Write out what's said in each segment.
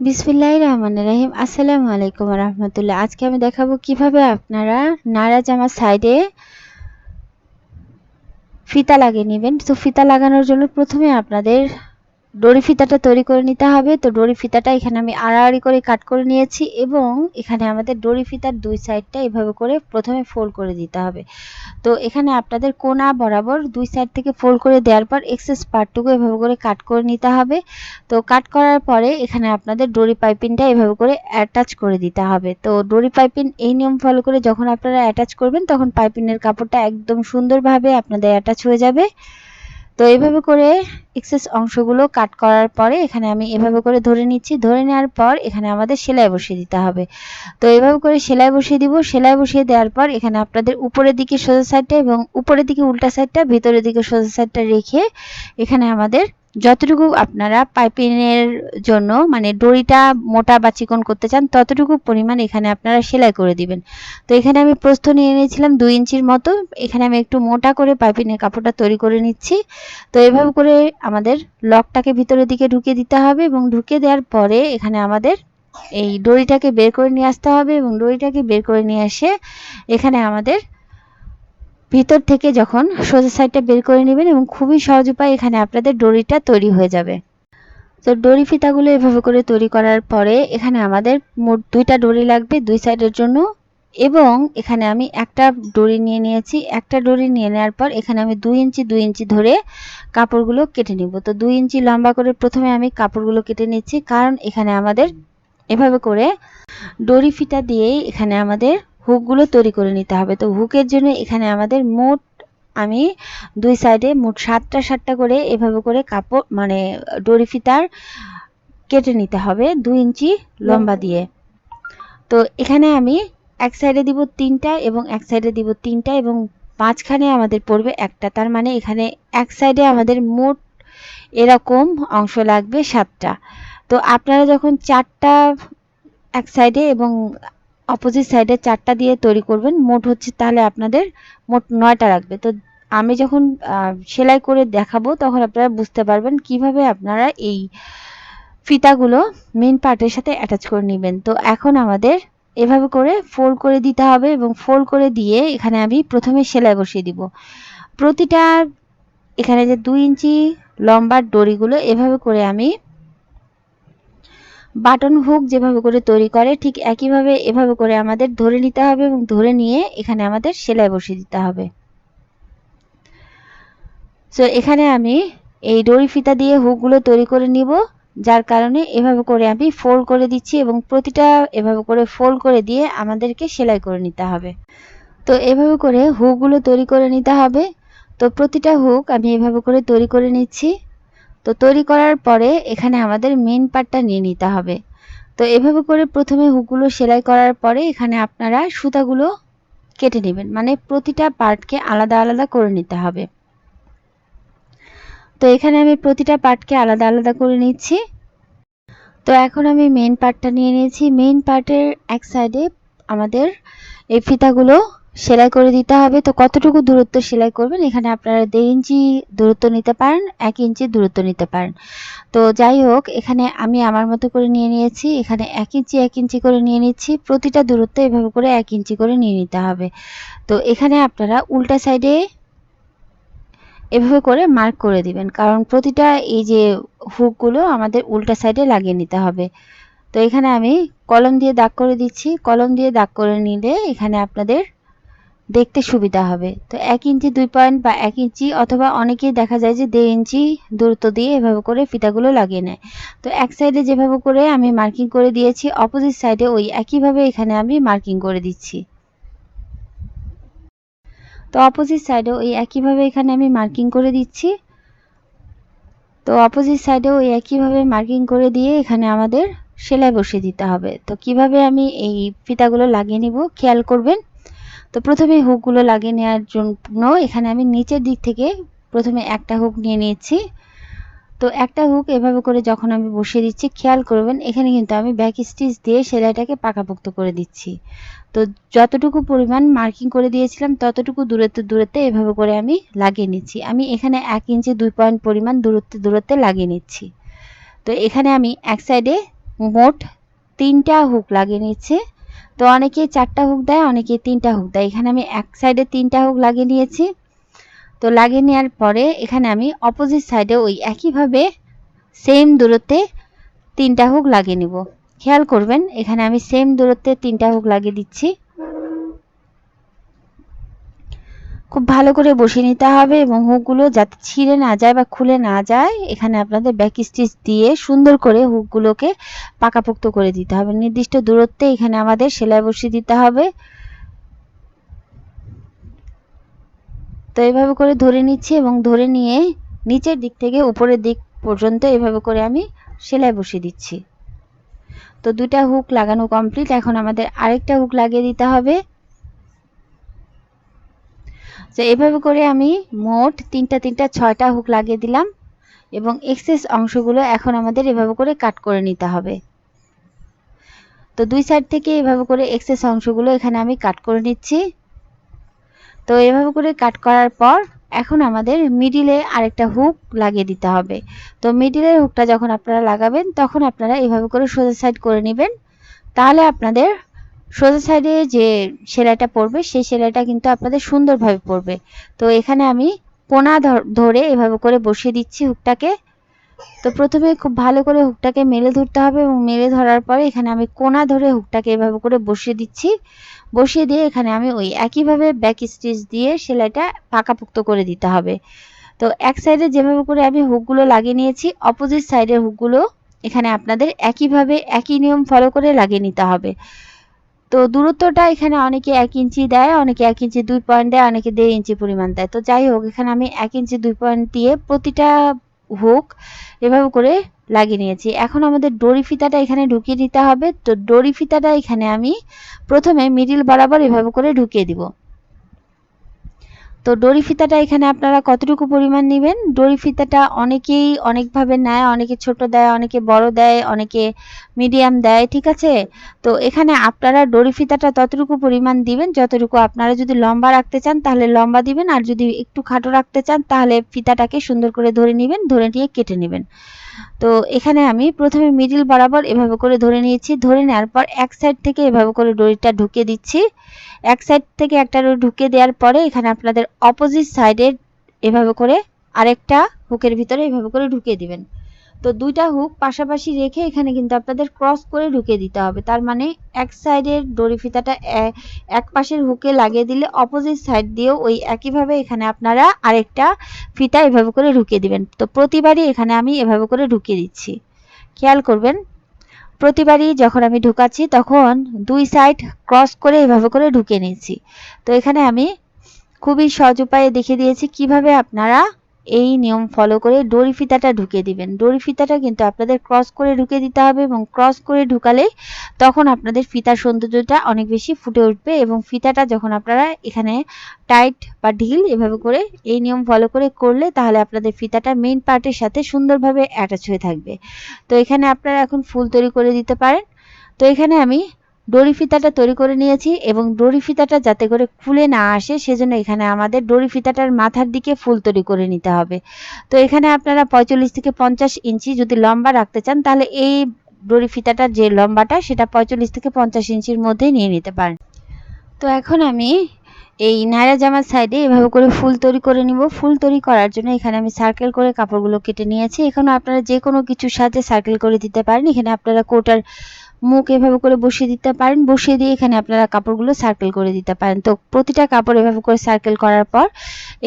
বিসমিল্লাহ রহমান রাহিম। আসসালামু আলাইকুম রহমতুল্লাহ আজকে আমি দেখাবো কীভাবে আপনারা নাড়া জামা সাইডে ফিতা লাগিয়ে নেবেন। তো ফিতা লাগানোর জন্য প্রথমে আপনাদের ডরি ফিতাটা তৈরি করে নিতে হবে। তো ডরি ফিতাটা এখানে আমি আড়াআড়ি করে কাট করে নিয়েছি এবং এখানে আমাদের ডরি ফিতার দুই সাইডটা এভাবে করে প্রথমে ফোল্ড করে দিতে হবে। তো এখানে আপনাদের কোনা বরাবর দুই সাইড থেকে ফোল্ড করে দেওয়ার পর এক্সেস পার্টটুকু এভাবে করে কাট করে নিতে হবে। তো কাট করার পরে এখানে আপনাদের ডরি পাইপিংটা এভাবে করে অ্যাটাচ করে দিতে হবে। তো ডরি পাইপিং এই নিয়ম ফলো করে যখন আপনারা অ্যাটাচ করবেন, তখন পাইপিংয়ের কাপড়টা একদম সুন্দরভাবে আপনাদের অ্যাটাচ হয়ে যাবে। তো এইভাবে করে এক্সেস অংশগুলো কাট করার পরে এখানে আমি এভাবে করে ধরে নিচ্ছি। ধরে নেওয়ার পর এখানে আমাদের সেলাই বসিয়ে দিতে হবে। তো এভাবে করে সেলাই বসিয়ে দিব। সেলাই বসিয়ে দেওয়ার পর এখানে আপনাদের উপরের দিকে সোজা সাইডটা এবং উপরের দিকে উল্টা সাইডটা ভিতরের দিকে সোজা সাইডটা রেখে এখানে আমাদের যতটুকু আপনারা পাইপিংয়ের জন্য মানে দড়িটা মোটা বা চিকন করতে চান, ততটুকু পরিমাণ এখানে আপনারা সেলাই করে দিবেন। তো এখানে আমি প্রস্থ নিয়ে নিয়েছিলাম দুই ইঞ্চির মতো। এখানে আমি একটু মোটা করে পাইপিংয়ের কাপড়টা তৈরি করে নিচ্ছি। তো এভাবে করে আমাদের লকটাকে ভিতরের দিকে ঢুকিয়ে দিতে হবে এবং ঢুকিয়ে দেওয়ার পরে এখানে আমাদের এই দড়িটাকে বের করে নিয়ে আসতে হবে এবং দড়িটাকে বের করে নিয়ে এসে এখানে আমাদের ভিতর থেকে যখন সোজা সাইডটা বের করে নেবেন এবং খুবই সহজ উপায় এখানে আপনাদের ডরিটা তৈরি হয়ে যাবে। তো ডরি ফিতাগুলো এভাবে করে তৈরি করার পরে এখানে আমাদের মোট দুইটা ডরি লাগবে দুই সাইডের জন্য এবং এখানে আমি একটা ডরি নিয়ে নিয়েছি। একটা ডরি নিয়ে নেওয়ার পর এখানে আমি দুই ইঞ্চি দুই ইঞ্চি ধরে কাপড়গুলো কেটে নিব। তো দুই ইঞ্চি লম্বা করে প্রথমে আমি কাপড়গুলো কেটে নিচ্ছি। কারণ এখানে আমাদের এভাবে করে ডরি ফিতা দিয়েই এখানে আমাদের হুকগুলো তৈরি করে নিতে হবে। তো হুকের জন্য এখানে আমাদের মোট আমি দুই সাইডে মোট সাতটা সাতটা করে এভাবে করে কাপড় মানে ডরি ফিতার কেটে নিতে হবে দুই ইঞ্চি লম্বা দিয়ে। তো এখানে আমি এক সাইডে দিব তিনটা এবং এক সাইডে দিব তিনটা এবং মাঝখানে আমাদের পড়বে একটা। তার মানে এখানে এক সাইডে আমাদের মোট এরকম অংশ লাগবে সাতটা। তো আপনারা যখন চারটা এক সাইডে এবং অপোজিট সাইডে চারটা দিয়ে তৈরি করবেন। মোট হচ্ছে তাহলে আপনাদের মোট নয়টা লাগবে। তো আমি যখন সেলাই করে দেখাবো, তখন আপনারা বুঝতে পারবেন কীভাবে আপনারা এই ফিতাগুলো মেন পার্টের সাথে অ্যাটাচ করে নেবেন। তো এখন আমাদের এভাবে করে ফোল্ড করে দিতে হবে এবং ফোল্ড করে দিয়ে এখানে আমি প্রথমে সেলাই বসিয়ে দিব। প্রতিটা এখানে যে দুই ইঞ্চি লম্বার দড়িগুলো এভাবে করে আমি বাটন হুক যেভাবে করে তৈরি করে, ঠিক একইভাবে এভাবে করে আমাদের ধরে নিতে হবে এবং ধরে নিয়ে এখানে আমাদের সেলাই বসিয়ে দিতে হবে। সো এখানে আমি এই দড়ি ফিতা দিয়ে হুকগুলো তৈরি করে নিব, যার কারণে এভাবে করে আমি ফোল্ড করে দিচ্ছি এবং প্রতিটা এভাবে করে ফোল্ড করে দিয়ে আমাদেরকে সেলাই করে নিতে হবে। তো, এভাবে করে হুকগুলো তৈরি করে নিতে হবে। তো, প্রতিটা হুক আমি এভাবে করে তৈরি করে নিচ্ছি। তো তৈরি করার পরে এখানে আমাদের মেন পার্টটা নিয়ে নিতে হবে। তো এভাবে করে প্রথমে হুকগুলো সেলাই করার পরে এখানে আপনারা সুতাগুলো কেটে নেবেন। মানে প্রতিটা পার্টকে আলাদা আলাদা করে নিতে হবে। তো এখানে আমি প্রতিটা পার্টকে আলাদা আলাদা করে নিচ্ছি। তো এখন আমি মেন পার্টটা নিয়ে নিয়েছি। মেন পার্টের এক সাইডে আমাদের এই ফিতাগুলো সেলাই করে দিতে হবে। তো কতটুকু দূরত্ব সেলাই করবেন? এখানে আপনারা দেড় ইঞ্চি দূরত্ব নিতে পারেন, এক ইঞ্চি দূরত্ব নিতে পারেন। তো যাই হোক, এখানে আমি আমার মতো করে নিয়ে নিয়েছি। এখানে এক ইঞ্চি এক ইঞ্চি করে নিয়ে নিচ্ছি। প্রতিটা দূরত্ব এভাবে করে এক ইঞ্চি করে নিয়ে নিতে হবে। তো এখানে আপনারা উল্টা সাইডে এভাবে করে মার্ক করে দিবেন। কারণ প্রতিটা এই যে হুকগুলো আমাদের উল্টা সাইডে লাগিয়ে নিতে হবে। তো এখানে আমি কলম দিয়ে দাগ করে দিচ্ছি। কলম দিয়ে দাগ করে নিলে এখানে আপনাদের দেখতে সুবিধা হবে। তো এক ইঞ্চি দুই পয়েন্ট বা এক ইঞ্চি অথবা অনেকেই দেখা যায় যে দেড় ইঞ্চি দূরত্ব দিয়ে এভাবে করে ফিতাগুলো লাগিয়ে নেয়। তো এক সাইডে যেভাবে করে আমি মার্কিং করে দিয়েছি, অপোজিট সাইডে ওই একইভাবে এখানে আমি মার্কিং করে দিচ্ছি। তো অপোজিট সাইডে ওই একইভাবে এখানে আমি মার্কিং করে দিচ্ছি। তো অপোজিট সাইডে ওই একইভাবে মার্কিং করে দিয়ে এখানে আমাদের সেলাই বসিয়ে দিতে হবে। তো কীভাবে আমি এই ফিতাগুলো লাগিয়ে নিব, খেয়াল করবেন? তো প্রথমে হুকগুলো লাগিয়ে নেওয়ার জন্য এখানে আমি নিচের দিক থেকে প্রথমে একটা হুক নিয়ে নিয়েছি। তো একটা হুক এভাবে করে যখন আমি বসিয়ে দিচ্ছি, খেয়াল করবেন, এখানে কিন্তু আমি ব্যাক স্টিচ দিয়ে সেলাইটাকে পাকাপোক্ত করে দিচ্ছি। তো যতটুকু পরিমাণ মার্কিং করে দিয়েছিলাম, ততটুকু দূরত্বে দূরত্বে এভাবে করে আমি লাগিয়ে নিচ্ছি। আমি এখানে এক ইঞ্চি দুই পয়েন্ট পরিমাণ দূরত্বে দূরত্বে লাগিয়ে নিচ্ছি। তো এখানে আমি এক সাইডে মোট তিনটা হুক লাগিয়ে নিচ্ছে। তো অনেকে চারটা হুক দেয় অনেকে তিনটা হুক দেয়। এখানে আমি এক সাইডে তিনটা হুক লাগিয়ে নিয়েছি। তো লাগিয়ে নেওয়ার পরে এখানে আমি অপোজিট সাইডে ওই একইভাবে সেম দূরত্বে তিনটা হুক লাগিয়ে নিব। খেয়াল করবেন, এখানে আমি সেম দূরত্বে তিনটা হুক লাগিয়ে দিচ্ছি। খুব ভালো করে বসিয়ে নিতে হবে এবং হুকগুলো যাতে ছিঁড়ে না যায় বা খুলে না যায়, এখানে আপনাদের ব্যাক স্টিচ দিয়ে সুন্দর করে হুকগুলোকে পাকাপোক্ত করে দিতে হবে। নির্দিষ্ট দূরত্বে এখানে আমাদের সেলাই বসিয়ে দিতে হবে। তো এভাবে করে ধরে নিচ্ছি এবং ধরে নিয়ে নিচের দিক থেকে উপরের দিক পর্যন্ত এভাবে করে আমি সেলাই বসিয়ে দিচ্ছি। তো দুটা হুক লাগানো কমপ্লিট এখন আমাদের আরেকটা হুক লাগিয়ে দিতে হবে। তো এভাবে করে আমি মোট তিনটা তিনটা ছয়টা হুক লাগিয়ে দিলাম এবং এক্সেস অংশগুলো এখন আমাদের এভাবে করে কাট করে নিতে হবে। তো দুই সাইড থেকে এভাবে করে এক্সেস অংশগুলো এখানে আমি কাট করে নিচ্ছি। তো এভাবে করে কাট করার পর এখন আমাদের মিডিলে আরেকটা হুক লাগিয়ে দিতে হবে। তো মিডিলের হুকটা যখন আপনারা লাগাবেন তখন আপনারা এভাবে করে সোজা সাইড করে নেবেন। তাহলে আপনাদের সোজা সাইডে যে সেলাইটা পড়বে সেই সেলাইটা কিন্তু আপনাদের সুন্দরভাবে পড়বে তো এখানে আমি কোনা ধরে এভাবে করে বসিয়ে দিচ্ছি হুকটাকে তো প্রথমে খুব ভালো করে হুকটাকে মেলে ধরতে হবে এবং মেলে ধরার পরে এখানে আমি কোনা ধরে হুকটাকে এভাবে করে বসিয়ে দিচ্ছি। বসিয়ে দিয়ে এখানে আমি ওই একইভাবে ব্যাক স্টিচ দিয়ে সেলাইটা পাকাপোক্ত করে দিতে হবে। তো এক সাইডে যেভাবে করে আমি হুকগুলো লাগিয়ে নিয়েছি অপোজিট সাইডের হুকগুলো এখানে আপনাদের একইভাবে একই নিয়ম ফলো করে লাগিয়ে নিতে হবে। তো দূরত্বটা এখানে অনেকে এক ইঞ্চি দেয়, অনেকে এক ইঞ্চি দুই পয়েন্ট দেয়, অনেকে দেড় ইঞ্চি পরিমাণ দেয়। তো যাই হোক, এখানে আমি এক ইঞ্চি দুই পয়েন্ট দিয়ে প্রতিটা হুক এভাবে করে লাগিয়ে নিয়েছি। এখন আমাদের ডরি ফিতাটা এখানে ঢুকিয়ে দিতে হবে। তো ডরি ফিতাটা এখানে আমি প্রথমে মিডিল বরাবর এভাবে করে ঢুকিয়ে দিব। তো ডরি ফিতাটা এখানে আপনারা কতটুকু পরিমাণ নেবেন? ডরি ফিতাটা অনেকেই অনেকভাবে নেয়, অনেকে ছোট দেয়, অনেকে বড় দেয়, অনেকে মিডিয়াম দেয়, ঠিক আছে? তো এখানে আপনারা ডরি ফিতাটা ততটুকু পরিমাণ দিবেন যতটুকু আপনারা যদি লম্বা রাখতে চান তাহলে লম্বা দিবেন, আর যদি একটু খাটো রাখতে চান তাহলে ফিতাটাকে সুন্দর করে ধরে নেবেন, ধরে নিয়ে কেটে নেবেন। তো এখানে আমি প্রথমে মিডিল বরাবর এভাবে করে ধরে নিয়েছি। ধরে নেওয়ার পর এক সাইড থেকে এভাবে করে ডরিটা ঢুকিয়ে দিচ্ছি। এক সাইড থেকে একটা ডরি ঢুকিয়ে দেওয়ার পরে এখানে আপনাদের অপোজিট সাইডের এভাবে করে আরেকটা হুকের ভিতরে এভাবে করে ঢুকিয়ে দিবেন। তো দুইটা হুক পাশাপাশি রেখে এখানে কিন্তু আপনাদের ক্রস করে ঢুকিয়ে দিতে হবে। তার মানে এক সাইডের দড়ি ফিতাটা এক পাশের হুকে লাগিয়ে দিলে অপোজিট সাইড দিয়েও ওই একইভাবে এখানে আপনারা আরেকটা ফিতা এভাবে করে ঢুকিয়ে দিবেন। তো প্রতিবারই এখানে আমি এভাবে করে ঢুকিয়ে দিচ্ছি। খেয়াল করবেন, প্রতিবারই যখন আমি ঢুকাচ্ছি তখন দুই সাইড ক্রস করে এভাবে করে ঢুকিয়ে নিচ্ছি। তো এখানে আমি খুবই সহজ উপায়ে দেখিয়ে দিয়েছি কীভাবে আপনারা এই নিয়ম ফলো করে ডরি ফিতাটা ঢুকিয়ে দিবেন। ডরি ফিতাটা কিন্তু আপনাদের ক্রস করে ঢুকে দিতে হবে এবং ক্রস করে ঢুকালে তখন আপনাদের ফিতার সৌন্দর্যটা অনেক বেশি ফুটে উঠবে এবং ফিতাটা যখন আপনারা এখানে টাইট বা ঢিল এভাবে করে এই নিয়ম ফলো করে করলে তাহলে আপনাদের ফিতাটা মেইন পার্টের সাথে সুন্দরভাবে অ্যাটাচ হয়ে থাকবে। তো এখানে আপনারা এখন ফুল তৈরি করে দিতে পারেন। তো এখানে আমি ডরি ফিতাটা তৈরি করে নিয়েছি এবং ডরি ফিতাটা যাতে করে খুলে না আসে, সেজন্য এখানে আমাদের ডরি ফিতাটার মাথার দিকে ফুল তৈরি করে নিতে হবে। তো এখানে আপনারা পঁয়তাল্লিশ থেকে পঞ্চাশ ইঞ্চি যদি লম্বা রাখতে চান, তাহলে এই ডরি ফিতাটার যে লম্বাটা, সেটা পঁয়তাল্লিশ থেকে পঞ্চাশ ইঞ্চির মধ্যে নিয়ে নিতে পারেন। তো এখন আমি এই নায়রা জামার সাইডে এভাবে করে ফুল তৈরি করে নিব। ফুল তৈরি করার জন্য এখানে আমি সার্কেল করে কাপড়গুলো কেটে নিয়েছি। এখানে আপনারা যে কোনো কিছুর সাথে সার্কেল করে দিতে পারেন। এখানে আপনারা কোটার মুখ এভাবে করে বসিয়ে দিতে পারেন। বসিয়ে দিয়ে এখানে আপনারা কাপড়গুলো সার্কেল করে দিতে পারেন। তো প্রতিটা কাপড় এভাবে করে সার্কেল করার পর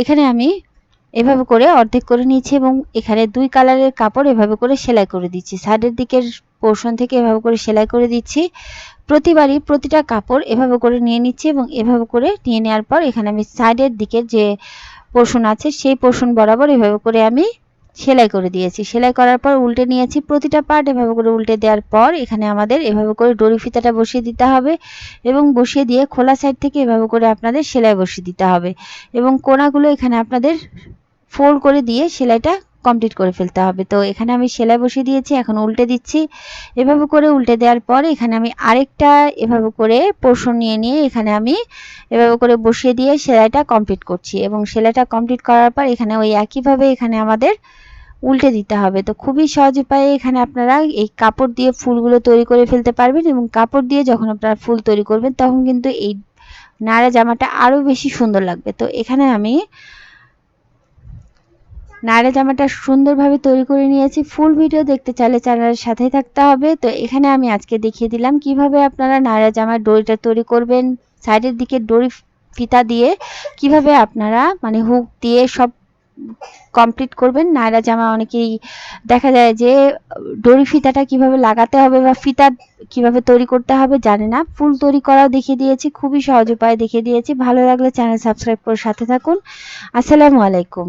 এখানে আমি এভাবে করে অর্ধেক করে নিয়েছি এবং এখানে দুই কালারের কাপড় এভাবে করে সেলাই করে দিচ্ছি। সাইডের দিকের পোর্শন থেকে এভাবে করে সেলাই করে দিচ্ছি। প্রতিবারই প্রতিটা কাপড় এভাবে করে নিয়ে নিচ্ছি এবং এভাবে করে নিয়ে নেওয়ার পর এখানে আমি সাইডের দিকের যে পোর্শন আছে, সেই পোর্শন বরাবর এভাবে করে আমি সেলাই করে দিয়েছি। সেলাই করার পর উল্টে নিয়েছি প্রতিটা পার্ট এভাবে করে উল্টে দেওয়ার পর এখানে আমাদের এভাবে করে ডরি ফিতাটা বসিয়ে দিতে হবে এবং বসিয়ে দিয়ে খোলা সাইড থেকে এভাবে করে আপনাদের সেলাই বসিয়ে দিতে হবে এবং কোনাগুলো এখানে আপনাদের ফোল্ড করে দিয়ে সেলাইটা কমপ্লিট করে ফেলতে হবে। তো এখানে আমি সেলাই বসিয়ে দিয়েছি, এখন উল্টে দিচ্ছি। এভাবে করে উল্টে দেওয়ার পর এখানে আমি আরেকটা এভাবে করে পোর্শন নিয়ে নিয়ে এখানে আমি এভাবে করে বসিয়ে দিয়ে সেলাইটা কমপ্লিট করছি এবং সেলাইটা কমপ্লিট করার পর এখানে ওই একইভাবে এখানে আমাদের উল্টে দিতে হবে। তো খুবই সহজ উপায়ে এখানে আপনারা এই কাপড় দিয়ে ফুলগুলো তৈরি করে ফেলতে পারবেন এবং কাপড় দিয়ে যখন আপনারা ফুল তৈরি করবেন তখন কিন্তু এই নাড়া জামাটা আরও বেশি সুন্দর লাগবে। তো এখানে আমি নাড়া জামাটা সুন্দরভাবে তৈরি করে নিয়েছি। ফুল ভিডিও দেখতে চাইলে চ্যানেলের সাথেই থাকতে হবে। তো এখানে আমি আজকে দেখিয়ে দিলাম কীভাবে আপনারা নাড়া জামার দড়িটা তৈরি করবেন, সাইডের দিকে দড়ি ফিতা দিয়ে কীভাবে আপনারা মানে হুক দিয়ে সব কমপ্লিট করবেন। নায়রা জামা অনেকেই দেখা যায় যে দড়ি ফিতাটা কীভাবে লাগাতে হবে বা ফিতা কীভাবে তৈরি করতে হবে জানে না। ফুল তৈরি করাও দেখিয়ে দিয়েছি, খুবই সহজ উপায় দেখিয়ে দিয়েছি। ভালো লাগলে চ্যানেল সাবস্ক্রাইব করে সাথে থাকুন। আসসালামু আলাইকুম।